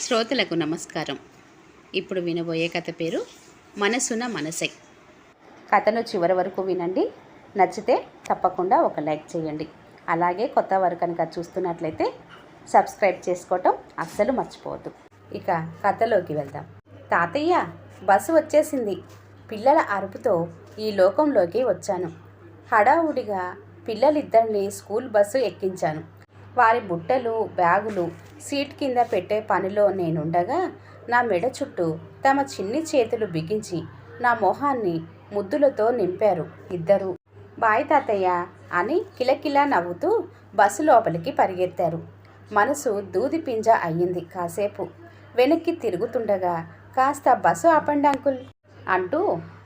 శ్రోతలకు నమస్కారం. ఇప్పుడు వినబోయే కథ పేరు మనసున మనసై. కథను చివరి వరకు వినండి. నచ్చితే తప్పకుండా ఒక లైక్ చేయండి. అలాగే కొత్త వారు కనుక చూస్తున్నట్లయితే సబ్స్క్రైబ్ చేసుకోవటం అస్సలు మర్చిపోవద్దు. ఇక కథలోకి వెళ్దాం. తాతయ్య బస్సు వచ్చేసింది. పిల్లల అరుపుతో ఈ లోకంలోకి వచ్చాను. హడావుడిగా పిల్లలిద్దరిని స్కూల్ బస్సు ఎక్కించాను. వారి బుట్టలు బ్యాగులు సీట్ కింద పెట్టే పనిలో నేనుండగా నా మెడ చుట్టూ తమ చిన్ని చేతులు బిగించి నా మొహాన్ని ముద్దులతో నింపారు ఇద్దరు. బాయ్ తాతయ్య అని కిలకిలా నవ్వుతూ బస్సు లోపలికి పరిగెత్తారు. మనసు దూది పింజ అయ్యింది కాసేపు. వెనక్కి తిరుగుతుండగా కాస్త బస్సు ఆపండి అంకుల్ అంటూ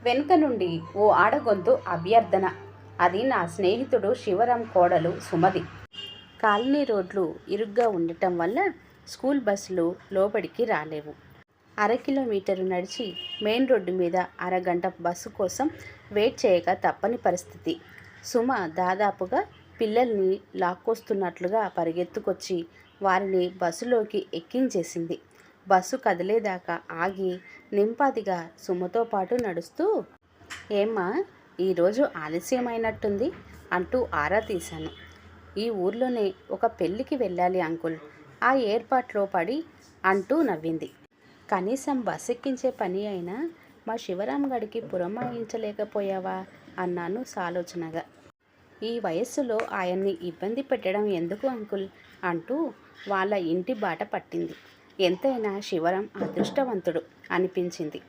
వెనుక నుండి ఓ ఆడగొంతు అభ్యర్థన. అది నా స్నేహితుడు శివరాం కోడలు సుమది. కాలనీ రోడ్లు ఇరుగ్గా ఉండటం వల్ల స్కూల్ బస్సులు లోపలికి రాలేవు. అర కిలోమీటరు నడిచి మెయిన్ రోడ్డు మీద అరగంట బస్సు కోసం వెయిట్ చేయక తప్పని పరిస్థితి. సుమ దాదాపుగా పిల్లల్ని లాక్కొస్తున్నట్లుగా పరిగెత్తుకొచ్చి వారిని బస్సులోకి ఎక్కించేసింది. బస్సు కదిలేదాకా ఆగి నింపాదిగా సుమతో పాటు నడుస్తూ ఏమ్మా ఈరోజు ఆలస్యమైనట్టుంది అంటూ ఆరా తీశాను. ఈ ఊర్లోనే ఒక పెళ్ళికి వెళ్ళాలి అంకుల్. ఆ ఏర్పాట్లో పడి అంటూ నవ్వింది. కనీసం బస్ ఎక్కించే పని అయినా మా శివరాం గడికి పురమాయించలేకపోయావా అన్నాను సాలోచనగా. ఈ వయస్సులో ఆయన్ని ఇబ్బంది పెట్టడం ఎందుకు అంకుల్? అంటూ వాళ్ళ ఇంటి బాట పట్టింది. ఎంతైనా శివరాం అదృష్టవంతుడు అనిపించింది.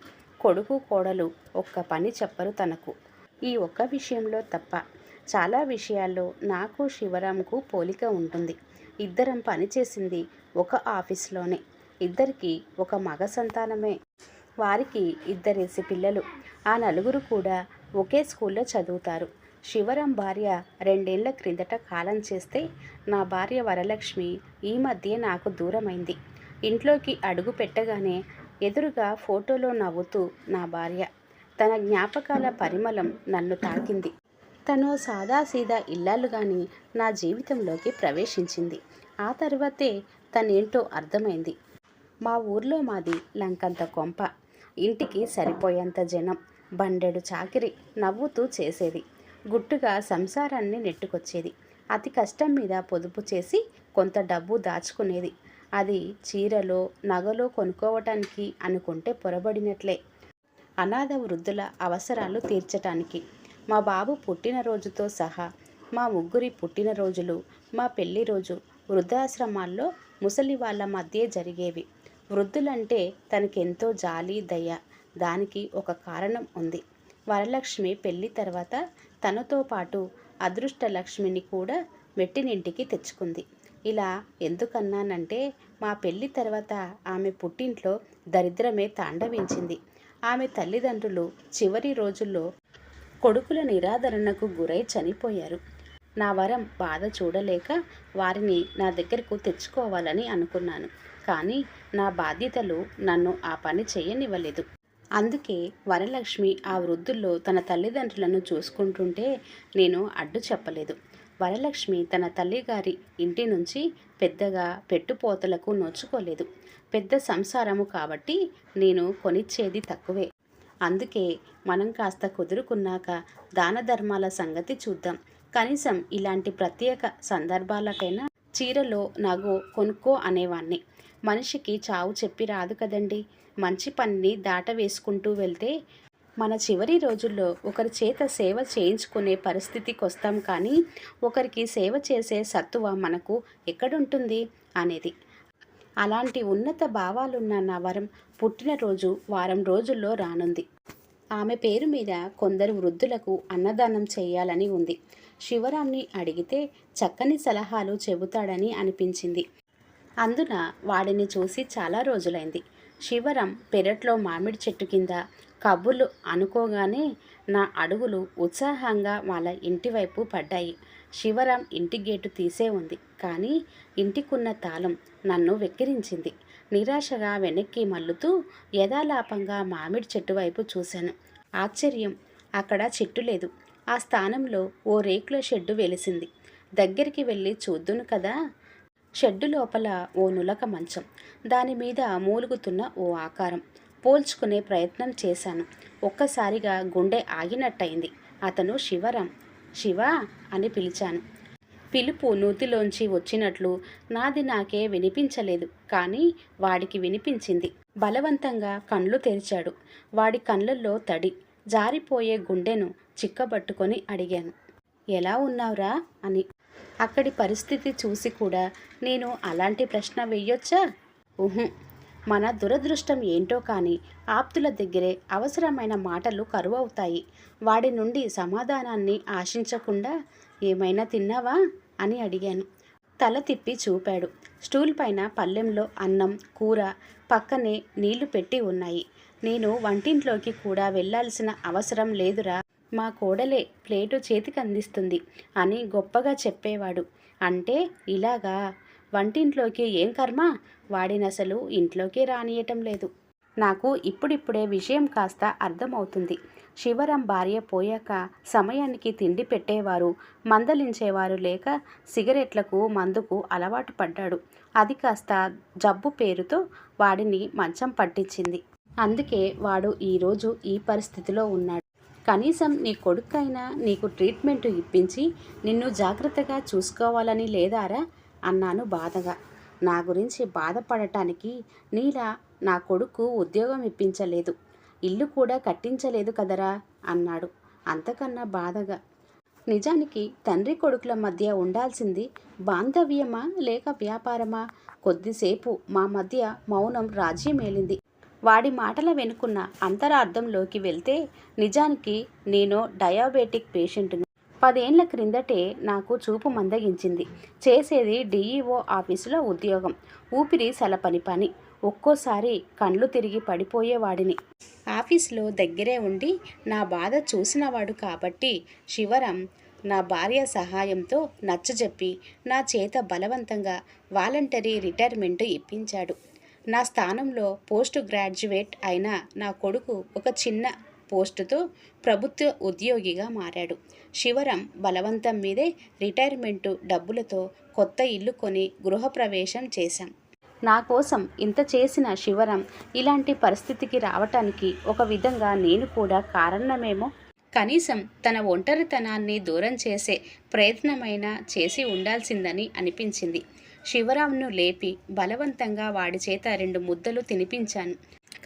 కొడుకు కోడలు ఒక్క పని చెప్పరు తనకు. ఈ ఒక్క విషయంలో తప్ప చాలా విషయాల్లో నాకు శివరాంకు పోలిక ఉంటుంది. ఇద్దరం పనిచేసింది ఒక ఆఫీస్లోనే. ఇద్దరికి ఒక మగ సంతానమే. వారికి ఇద్దరేసి పిల్లలు. ఆ నలుగురు కూడా ఒకే స్కూల్లో చదువుతారు. శివరాం భార్య రెండేళ్ళ క్రిందట కాలం చేస్తే నా భార్య వరలక్ష్మి ఈ మధ్య నాకు దూరమైంది. ఇంట్లోకి అడుగు పెట్టగానే ఎదురుగా ఫోటోలో నవ్వుతూ నా భార్య. తన జ్ఞాపకాల పరిమళం నన్ను తాకింది. తను సాదాసీదా ఇల్లాలుగాని నా జీవితంలోకి ప్రవేశించింది. ఆ తర్వాతే తనేంటో అర్థమైంది. మా ఊర్లో మాది లంకంత కొంప. ఇంటికి సరిపోయేంత జనం. బండెడు చాకిరి నవ్వుతూ చేసేది. గుట్టుగా సంసారాన్ని నెట్టుకొచ్చేది. అతి కష్టం మీద పొదుపు చేసి కొంత డబ్బు దాచుకునేది. అది చీరలో నగలో కొనుక్కోవటానికి అనుకుంటే పొరబడినట్లే. అనాథ వృద్ధుల అవసరాలు తీర్చటానికి. మా బాబు పుట్టినరోజుతో సహా మా ముగ్గురి పుట్టినరోజులు మా పెళ్ళి రోజు వృద్ధాశ్రమాల్లో ముసలి వాళ్ళ మధ్య జరిగేవి. వృద్ధులంటే తనకెంతో జాలి దయ. దానికి ఒక కారణం ఉంది. వరలక్ష్మి పెళ్ళి తర్వాత తనతో పాటు అదృష్ట లక్ష్మిని కూడా మెట్టినింటికి తెచ్చుకుంది. ఇలా ఎందుకన్నానంటే మా పెళ్ళి తర్వాత ఆమె పుట్టింట్లో దరిద్రమే తాండవించింది. ఆమె తల్లిదండ్రులు చివరి రోజుల్లో కొడుకుల నిరాదరణకు గురై చనిపోయారు. నా వరం బాధ చూడలేక వారిని నా దగ్గరకు తెచ్చుకోవాలని అనుకున్నాను. కానీ నా బాధ్యతలు నన్ను ఆ పని చేయనివ్వలేదు. అందుకే వరలక్ష్మి ఆ వృద్ధుల్లో తన తల్లిదండ్రులను చూసుకుంటుంటే నేను అడ్డు చెప్పలేదు. వరలక్ష్మి తన తల్లిగారి ఇంటి నుంచి పెద్దగా పెట్టుపోతలకు నోచుకోలేదు పెద్ద సంసారము కాబట్టి నేను కొనిచ్చేది తక్కువే. అందుకే మనం కాస్త కుదురుకున్నాక దాన ధర్మాల సంగతి చూద్దాం. కనీసం ఇలాంటి ప్రత్యేక సందర్భాలకైనా చీరలో నగో కొనుక్కో అనేవాణ్ణి. మనిషికి చావు చెప్పి రాదు కదండి. మంచి పనిని దాట వేసుకుంటూ వెళ్తే మన చివరి రోజుల్లో ఒకరి చేత సేవ చేయించుకునే పరిస్థితికి వస్తాం కానీ ఒకరికి సేవ చేసే సత్తువ మనకు ఎక్కడుంటుంది? అనేది అలాంటి ఉన్నత భావాలున్న నా వరం పుట్టినరోజు వారం రోజుల్లో రానుంది. ఆమె పేరు మీద కొందరు వృద్ధులకు అన్నదానం చేయాలని ఉంది. శివరాంని అడిగితే చక్కని సలహాలు చెబుతాడని అనిపించింది. అందున వాడిని చూసి చాలా రోజులైంది. శివరాం పెరట్లో మామిడి చెట్టు కింద కబుర్లు అనుకోగానే నా అడుగులు ఉత్సాహంగా వాళ్ళ ఇంటివైపు పడ్డాయి. శివరాం ఇంటి గేటు తీసే ఉంది. కానీ ఇంటికున్న తాళం నన్ను వెక్కిరించింది. నిరాశగా వెనక్కి మల్లుతూ యథాలాపంగా మామిడి చెట్టు వైపు చూశాను. ఆశ్చర్యం అక్కడ చెట్టు లేదు. ఆ స్థానంలో ఓ రేకుల షెడ్డు వెలిసింది. దగ్గరికి వెళ్ళి చూద్దును కదా? షెడ్డు లోపల ఓ నులక మంచం. దాని మీద మూలుగుతున్న ఓ ఆకారం. పోల్చుకునే ప్రయత్నం చేశాను. ఒక్కసారిగా గుండె ఆగినట్టయింది. అతను శివరాం. శివ అని పిలిచాను. పిలుపు నూతిలోంచి వచ్చినట్లు నాది నాకే వినిపించలేదు. కానీ వాడికి వినిపించింది. బలవంతంగా కండ్లు తెరిచాడు. వాడి కళ్ళల్లో తడి. జారిపోయే గుండెను చిక్కబట్టుకొని అడిగాను. ఎలా ఉన్నావురా? అని. అక్కడి పరిస్థితి చూసి కూడా నేను అలాంటి ప్రశ్న వెయ్యొచ్చా ఊహు మన దురదృష్టం ఏంటో కానీ ఆప్తుల దగ్గరే అవసరమైన మాటలు కరువవుతాయి. వాడి నుండి సమాధానాన్ని ఆశించకుండా ఏమైనా తిన్నావా? అని అడిగాను. తల తిప్పి చూపాడు. స్టూల్ పైన పళ్ళెంలో అన్నం కూర పక్కనే నీళ్ళు పెట్టి ఉన్నాయి. నేను వంటింట్లోకి కూడా వెళ్ళాల్సిన అవసరం లేదురా. మా కోడలే ప్లేటు చేతికి అందిస్తుంది అని గొప్పగా చెప్పేవాడు. అంటే ఇలాగా? వంటింట్లోకి ఏం కర్మ? వాడినసలు ఇంట్లోకి రానియటం లేదు. నాకు ఇప్పుడిప్పుడే విషయం కాస్త అర్థమవుతుంది. శివరం భార్య పోయాక సమయానికి తిండి పెట్టేవారు మందలించేవారు లేక సిగరెట్లకు మందుకు అలవాటు పడ్డాడు. అది కాస్త జబ్బు పేరుతో వాడిని మంచం పట్టించింది. అందుకే వాడు ఈరోజు ఈ పరిస్థితిలో ఉన్నాడు. కనీసం నీ కొడుకైనా నీకు ట్రీట్మెంట్ ఇప్పించి నిన్ను జాగ్రత్తగా చూసుకోవాలని లేదారా? అన్నాను బాధగా. నా గురించి బాధపడటానికి నీలా నా కొడుకు ఉద్యోగం ఇప్పించలేదు. ఇల్లు కూడా కట్టించలేదు కదరా అన్నాడు అంతకన్నా బాధగా. నిజానికి తండ్రి కొడుకుల మధ్య ఉండాల్సింది బాంధవ్యమా లేక వ్యాపారమా? కొద్దిసేపు మా మధ్య మౌనం రాజీ మేలింది. వాడి మాటల వెనుకున్న అంతరార్థంలోకి వెళ్తే నిజానికి నేను డయాబెటిక్ పేషెంట్ని పదేళ్ళ క్రిందటే నాకు చూపు మందగించింది. చేసేది డీఈఓ ఆఫీసులో ఉద్యోగం. ఊపిరి సలపని పని. ఒక్కోసారి కండ్లు తిరిగి పడిపోయేవాడిని. ఆఫీసులో దగ్గరే ఉండి నా బాధ చూసినవాడు కాబట్టి శివరం నా భార్య సహాయంతో నచ్చజెప్పి నా చేత బలవంతంగా వాలంటరీ రిటైర్మెంట్ ఇప్పించాడు. నా స్థానంలో పోస్ట్ గ్రాడ్యుయేట్ అయిన నా కొడుకు ఒక చిన్న పోస్టుతో ప్రభుత్వ ఉద్యోగిగా మారాడు. శివరం బలవంతం మీదే రిటైర్మెంటు డబ్బులతో కొత్త ఇల్లు కొని గృహప్రవేశం చేశాం. నా కోసం ఇంత చేసిన శివరం ఇలాంటి పరిస్థితికి రావటానికి ఒక విధంగా నేను కూడా కారణమేమో? కనీసం తన ఒంటరితనాన్ని దూరం చేసే ప్రయత్నమైనా చేసి ఉండాల్సిందని అనిపించింది. శివరాంను లేపి బలవంతంగా వాడి చేత రెండు ముద్దలు తినిపించాను.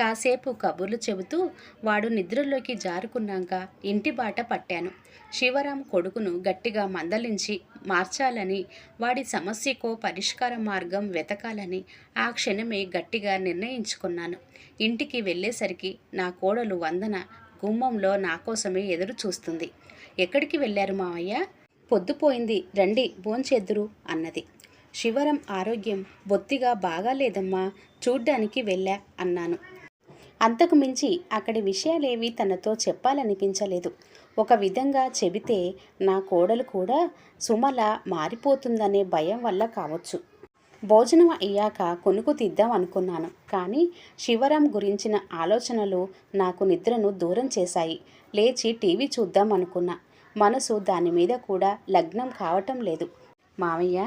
కాసేపు కబుర్లు చెబుతూ వాడు నిద్రలోకి జారుకున్నాక ఇంటి బాట పట్టాను. శివరాం కొడుకును గట్టిగా మందలించి మార్చాలని వాడి సమస్యకో పరిష్కార మార్గం వెతకాలని ఆ క్షణమే గట్టిగా నిర్ణయించుకున్నాను. ఇంటికి వెళ్ళేసరికి నా కోడలు వందన గుమ్మంలో నా కోసమే ఎదురు చూస్తుంది. ఎక్కడికి వెళ్ళారు మావయ్య? పొద్దుపోయింది రండి భోంచెద్దురు అన్నది. శివరం ఆరోగ్యం బొత్తిగా బాగాలేదమ్మా చూడ్డానికి వెళ్ళా అన్నాను. అంతకు మించి అక్కడి విషయాలేవి తనతో చెప్పాలనిపించలేదు. ఒక విధంగా చెబితే నా కోడలు కూడా సుమల మారిపోతుందనే భయం వల్ల కావచ్చు. భోజనం అయ్యాక కొనుకు తీద్దాం అనుకున్నాను. కానీ శివరాం గురించిన ఆలోచనలు నాకు నిద్రను దూరం చేశాయి. లేచి టీవీ చూద్దాం అనుకున్నా. మనసు దాని మీద కూడా లగ్నం కావటం లేదు. మావయ్య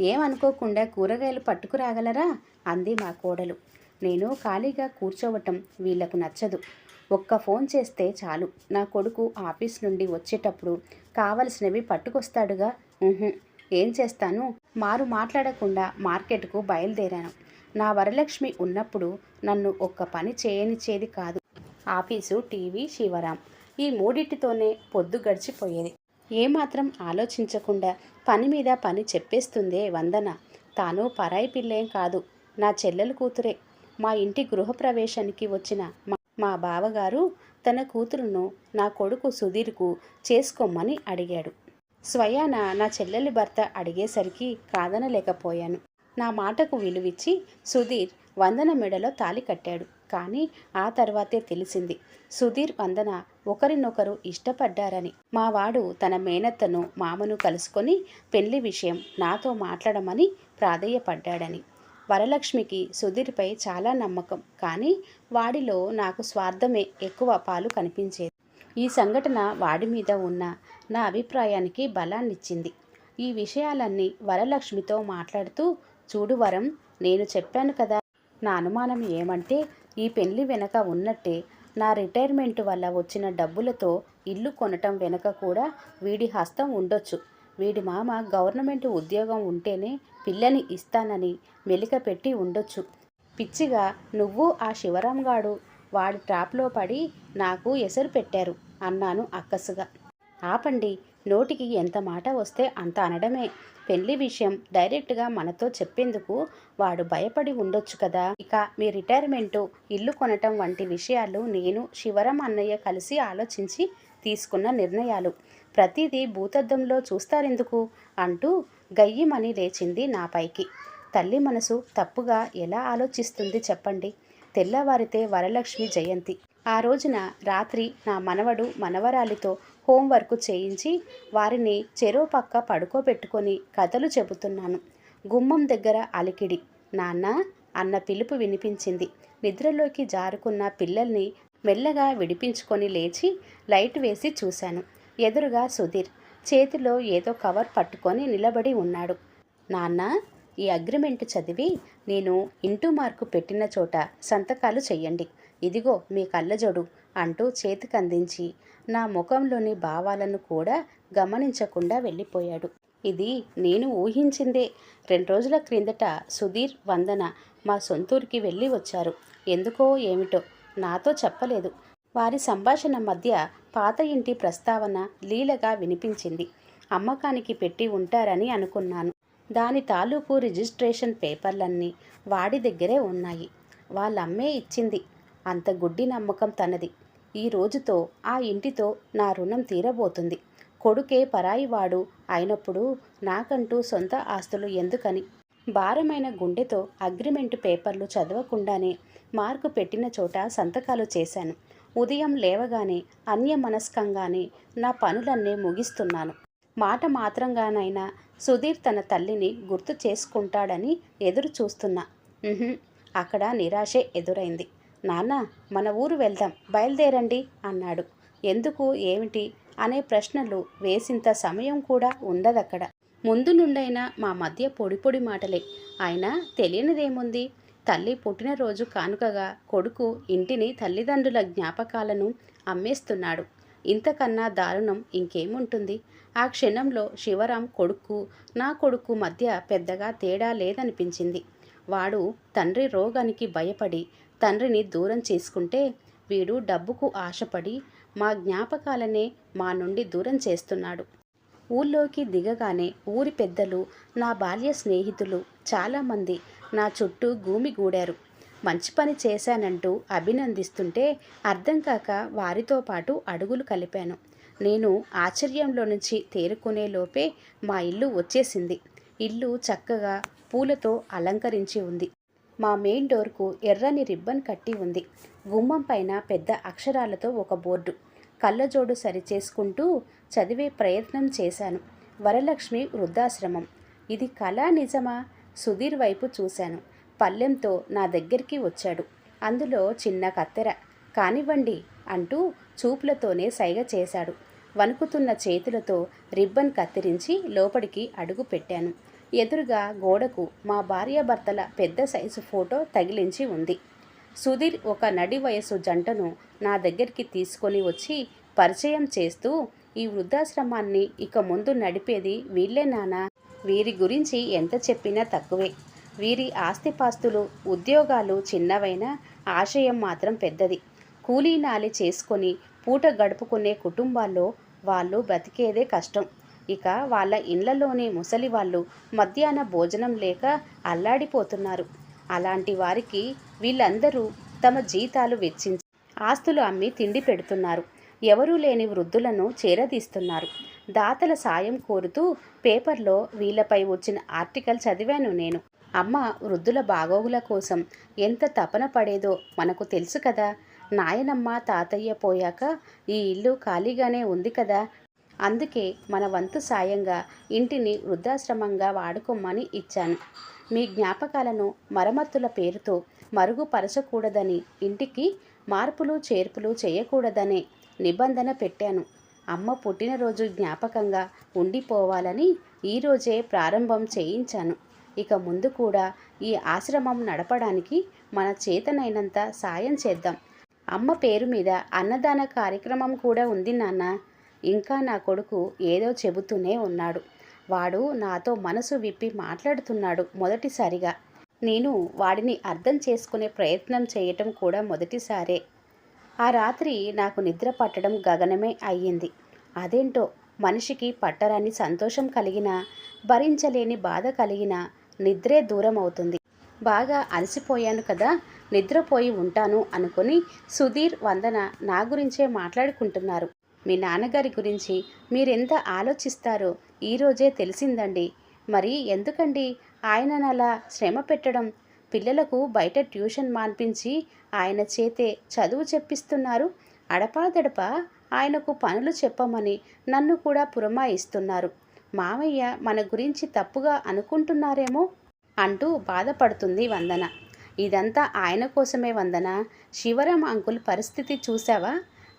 ఏమనుకోకుండా కూరగాయలు పట్టుకురాగలరా? అంది మా కోడలు. నేను ఖాళీగా కూర్చోవటం వీళ్ళకు నచ్చదు. ఒక్క ఫోన్ చేస్తే చాలు. నా కొడుకు ఆఫీస్ నుండి వచ్చేటప్పుడు కావలసినవి పట్టుకొస్తాడుగా. ఏం చేస్తాను? మారు మాట్లాడకుండా మార్కెట్కు బయలుదేరాను. నా వరలక్ష్మి ఉన్నప్పుడు నన్ను ఒక్క పని చేయనిచ్చేది కాదు. Office TV Shivaram. ఈ మూడింటితోనే పొద్దు గడిచిపోయేది. ఏమాత్రం ఆలోచించకుండా పని మీద పని చెప్పేస్తుందే వందన. తాను పరాయి పిల్లేం కాదు. నా చెల్లెలు కూతురే. మా ఇంటి గృహప్రవేశానికి వచ్చిన మా బావగారు తన కూతురును నా కొడుకు సుధీర్కు చేసుకోమని అడిగాడు. స్వయాన నా చెల్లెలి భర్త అడిగేసరికి కాదనలేకపోయాను. నా మాటకు విలువిచ్చి సుధీర్ వందన మెడలో తాలి కట్టాడు. కానీ ఆ తర్వాతే తెలిసింది. సుధీర్ వందన ఒకరినొకరు ఇష్టపడ్డారని. మావాడు తన మేనత్తను మామను కలుసుకొని పెళ్ళి విషయం నాతో మాట్లాడమని ప్రాధేయపడ్డాడని. వరలక్ష్మికి సుధీర్పై చాలా నమ్మకం. కానీ వాడిలో నాకు స్వార్థమే ఎక్కువ పాలు కనిపించేది. ఈ సంఘటన వాడి మీద ఉన్న నా అభిప్రాయానికి బలాన్నిచ్చింది. ఈ విషయాలన్నీ వరలక్ష్మితో మాట్లాడుతూ చూడు వరం నేను చెప్పాను కదా. నా అనుమానం ఏమంటే ఈ పెళ్ళి వెనక ఉన్నట్టే నా రిటైర్మెంట్ వల్ల వచ్చిన డబ్బులతో ఇల్లు కొనటం వెనక కూడా వీడి హస్తం ఉండొచ్చు. వీడి మామ గవర్నమెంట్ ఉద్యోగం ఉంటేనే పిల్లని ఇస్తానని మెలిక పెట్టి ఉండొచ్చు. పిచ్చిగా నువ్వు ఆ శివరాం గాడు వాడి ట్రాప్లో పడి నాకు ఎసరు పెట్టారు అన్నాను అక్కసుగా. ఆపండి నోటికి ఎంత మాట వస్తే అంత అనడమే. పెళ్ళి విషయం డైరెక్ట్గా మనతో చెప్పేందుకు వాడు భయపడి ఉండొచ్చు కదా. ఇక మీ రిటైర్మెంటు ఇల్లు కొనటం వంటి విషయాలు నేను శివరం అన్నయ్య కలిసి ఆలోచించి తీసుకున్న నిర్ణయాలు. ప్రతిదీ భూతద్దంలో చూస్తారెందుకు? అంటూ గయ్యమని లేచింది నా పైకి. తల్లి మనసు తప్పుగా ఎలా ఆలోచిస్తుంది చెప్పండి. తెల్లవారితే వరలక్ష్మి జయంతి. ఆ రోజున రాత్రి నా మనవడు మనవరాలితో హోంవర్క్ చేయించి వారిని చెరో పక్క పడుకోబెట్టుకొని కథలు చెబుతున్నాను. గుమ్మం దగ్గర అలికిడి. నాన్న అన్న పిలుపు వినిపించింది. నిద్రలోకి జారుకున్న పిల్లల్ని మెల్లగా విడిపించుకొని లేచి లైట్ వేసి చూశాను. ఎదురుగా సుధీర్. చేతిలో ఏదో కవర్ పట్టుకొని నిలబడి ఉన్నాడు. నాన్న ఈ అగ్రిమెంట్ చదివి నేను ఇంటూ మార్కు పెట్టిన చోట సంతకాలు చెయ్యండి. ఇదిగో మీ కళ్ళజోడు అంటూ చేతికి అందించి నా ముఖంలోని భావాలను కూడా గమనించకుండా వెళ్ళిపోయాడు. ఇది నేను ఊహించిందే. రెండు రోజుల క్రిందట సుధీర్ వందన మా సొంతూరికి వెళ్ళి వచ్చారు. ఎందుకో ఏమిటో నాతో చెప్పలేదు. వారి సంభాషణ మధ్య పాత ఇంటి ప్రస్తావన లీలగా వినిపించింది. అమ్మకానికి పెట్టి ఉంటారని అనుకున్నాను. దాని తాలూకు రిజిస్ట్రేషన్ పేపర్లన్నీ వాడి దగ్గరే ఉన్నాయి. వాళ్ళమ్మే ఇచ్చింది. అంత గుడ్డి నమ్మకం తనది. ఈ రోజుతో ఆ ఇంటితో నా రుణం తీరబోతుంది. కొడుకే పరాయివాడు అయినప్పుడు నాకంటూ సొంత ఆస్తులు ఎందుకని? భారమైన గుండెతో అగ్రిమెంట్ పేపర్లు చదవకుండానే మార్కు పెట్టిన చోట సంతకాలు చేశాను. ఉదయం లేవగానే అన్యమనస్కంగానే నా పనులన్నీ ముగిస్తున్నాను. మాట మాత్రంగానైనా సుధీర్ తన తల్లిని గుర్తు చేసుకుంటాడని ఎదురు చూస్తున్నా. అక్కడ నిరాశే ఎదురైంది. నాన్న మన ఊరు వెళ్దాం బయలుదేరండి అన్నాడు. ఎందుకు ఏమిటి అనే ప్రశ్నలు వేసింత సమయం కూడా ఉండదక్కడ. ముందు నుండైనా మా మధ్య పొడి పొడి మాటలే. అయినా తెలియనిదేముంది? తల్లి పుట్టినరోజు కానుకగా కొడుకు ఇంటిని తల్లిదండ్రుల జ్ఞాపకాలను అమ్మేస్తున్నాడు. ఇంతకన్నా దారుణం ఇంకేముంటుంది? ఆ క్షణంలో శివరాం కొడుకు నా కొడుకు మధ్య పెద్దగా తేడా లేదనిపించింది. వాడు తండ్రి రోగానికి భయపడి తండ్రిని దూరం చేసుకుంటే వీడు డబ్బుకు ఆశపడి మా జ్ఞాపకాలనే మా నుండి దూరం చేస్తున్నాడు. ఊళ్ళోకి దిగగానే ఊరి పెద్దలు నా బాల్య స్నేహితులు చాలామంది నా చుట్టూ గూమిగూడారు మంచి పని చేశానంటూ అభినందిస్తుంటే అర్థం కాక వారితో పాటు అడుగులు కలిపాను. నేను ఆశ్చర్యంలో నుంచి తేరుకునే లోపే మా ఇల్లు వచ్చేసింది. ఇల్లు చక్కగా పూలతో అలంకరించి ఉంది. మా మెయిన్ డోర్కు ఎర్రని రిబ్బన్ కట్టి ఉంది. గుమ్మం పైన పెద్ద అక్షరాలతో ఒక బోర్డు. కళ్ళజోడు సరిచేసుకుంటూ చదివే ప్రయత్నం చేశాను. వరలక్ష్మి వృద్ధాశ్రమం. ఇది కళా నిజమా? సుధీర్ వైపు చూశాను. పల్లెంతో నా దగ్గరికి వచ్చాడు. అందులో చిన్న కత్తెర. కానివ్వండి అంటూ చూపులతోనే సైగ చేశాడు. వణుకుతున్న చేతులతో రిబ్బన్ కత్తిరించి లోపలికి అడుగు పెట్టాను. ఎదురుగా గోడకు మా భార్యాభర్తల పెద్ద సైజు ఫోటో తగిలించి ఉంది. సుధీర్ ఒక నడి వయసు జంటను నా దగ్గరికి తీసుకొని వచ్చి పరిచయం చేస్తూ ఈ వృద్ధాశ్రమాన్ని ఇక ముందు నడిపేది వీళ్ళే నానా వీరి గురించి ఎంత చెప్పినా తక్కువే. వీరి ఆస్తిపాస్తులు ఉద్యోగాలు చిన్నవైనా ఆశయం మాత్రం పెద్దది. కూలీనాలి చేసుకొని పూట గడుపుకునే కుటుంబాల్లో వాళ్ళు బ్రతికేదే కష్టం. ఇక వాళ్ళ ఇళ్ళలోని ముసలి వాళ్ళు మధ్యాహ్న భోజనం లేక అల్లాడిపోతున్నారు. అలాంటి వారికి వీళ్ళందరూ తమ జీతాలు వెచ్చించి ఆస్తులు అమ్మి తిండి పెడుతున్నారు. ఎవరూ లేని వృద్ధులను చేరదీస్తున్నారు. దాతల సాయం కోరుతూ పేపర్లో వీళ్ళపై వచ్చిన ఆర్టికల్ చదివాను నేను. అమ్మ వృద్ధుల బాగోగుల కోసం ఎంత తపన పడేదో మనకు తెలుసు కదా. నాయనమ్మ తాతయ్య పోయాక ఈ ఇల్లు ఖాళీగానే ఉంది కదా. అందుకే మన వంతు సాయంగా ఇంటిని వృద్ధాశ్రమంగా వాడుకోమని ఇచ్చాను. మీ జ్ఞాపకాలను మరమ్మతుల పేరుతో మరుగుపరచకూడదని ఇంటికి మార్పులు చేర్పులు చేయకూడదనే నిబంధన పెట్టాను. అమ్మ పుట్టినరోజు జ్ఞాపకంగా ఉండిపోవాలని ఈరోజే ప్రారంభం చేయించాను. ఇక ముందు కూడా ఈ ఆశ్రమం నడపడానికి మన చేతనైనంత సాయం చేద్దాం. అమ్మ పేరు మీద అన్నదాన కార్యక్రమం కూడా ఉంది నాన్న. ఇంకా నా కొడుకు ఏదో చెబుతూనే ఉన్నాడు. వాడు నాతో మనసు విప్పి మాట్లాడుతున్నాడు మొదటిసారిగా. నేను వాడిని అర్థం చేసుకునే ప్రయత్నం చేయటం కూడా మొదటిసారే. ఆ రాత్రి నాకు నిద్ర పట్టడం గగనమే అయ్యింది. అదేంటో? మనిషికి పట్టరాని సంతోషం కలిగినా భరించలేని బాధ కలిగినా నిద్రే దూరం అవుతుంది. బాగా అలసిపోయాను కదా నిద్రపోయి ఉంటాను అనుకుని సుధీర్ వందన నా గురించే మాట్లాడుకుంటున్నారు. మీ నాన్నగారి గురించి మీరెంత ఆలోచిస్తారో ఈరోజే తెలిసిందండి. మరి ఎందుకండి? ఆయనను అలా శ్రమ పెట్టడం పిల్లలకు బయట ట్యూషన్ మాన్పించి ఆయన చేతే చదువు చెప్పిస్తున్నారు. అడపాదడప ఆయనకు పనులు చెప్పమని నన్ను కూడా పురమాయిస్తున్నారు. మామయ్య మన గురించి తప్పుగా అనుకుంటున్నారేమో అంటూ బాధపడుతుంది వందన. ఇదంతా ఆయన కోసమే వందన? శివరాం అంకుల్ పరిస్థితి చూసావా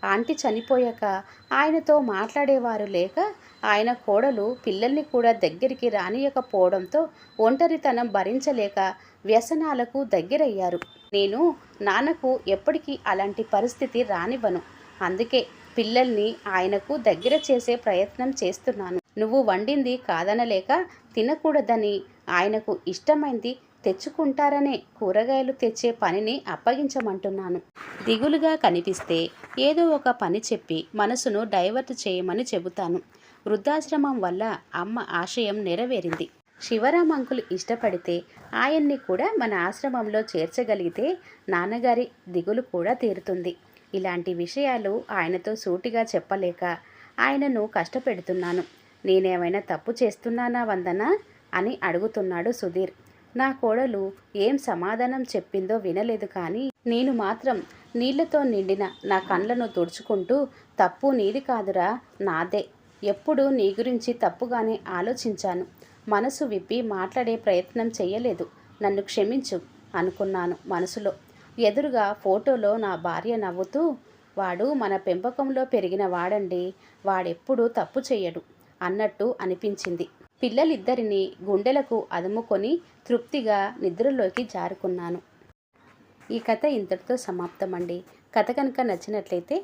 ఆంటీ చనిపోయాక ఆయనతో మాట్లాడేవారు లేక ఆయన కోడలు పిల్లల్ని కూడా దగ్గరికి రానియకపోవడంతో ఒంటరితనం భరించలేక వ్యసనాలకు దగ్గరయ్యారు. నేను నాన్నకు ఎప్పటికీ అలాంటి పరిస్థితి రానివ్వను. అందుకే పిల్లల్ని ఆయనకు దగ్గర చేసే ప్రయత్నం చేస్తున్నాను. నువ్వు వండింది కాదనలేక తినకూడదని ఆయనకు ఇష్టమైంది తెచ్చుకుంటారనే కూరగాయలు తెచ్చే పనిని అప్పగించమంటున్నాను. దిగులుగా కనిపిస్తే ఏదో ఒక పని చెప్పి మనసును డైవర్ట్ చేయమని చెబుతాను. వృద్ధాశ్రమం వల్ల అమ్మ ఆశయం నెరవేరింది. శివరాం అంకులు ఇష్టపడితే ఆయన్ని కూడా మన ఆశ్రమంలో చేర్చగలిగితే నాన్నగారి దిగులు కూడా తీరుతుంది. ఇలాంటి విషయాలు ఆయనతో సూటిగా చెప్పలేక ఆయనను కష్టపెడుతున్నాను. నేనేమైనా తప్పు చేస్తున్నానా వందనా? అని అడుగుతున్నాడు సుధీర్. నా కోడలు ఏం సమాధానం చెప్పిందో వినలేదు కానీ నేను మాత్రం నీళ్ళతో నిండిన నా కళ్ళను తుడుచుకుంటూ తప్పు నీది కాదురా నాదే ఎప్పుడూ నీ గురించి తప్పుగానే ఆలోచించాను. మనసు విప్పి మాట్లాడే ప్రయత్నం చేయలేదు. నన్ను క్షమించు అనుకున్నాను మనసులో. ఎదురుగా ఫోటోలో నా భార్య నవ్వుతూ వాడు మన పెంపకంలో పెరిగిన వాడండి. వాడెప్పుడూ తప్పు చేయడు అన్నట్టు అనిపించింది. పిల్లలిద్దరిని గుండెలకు అదుముకొని తృప్తిగా నిద్రలోకి జారుకున్నాను. ఈ కథ ఇంతటితో సమాప్తమండి. కథ కనుక నచ్చినట్లయితే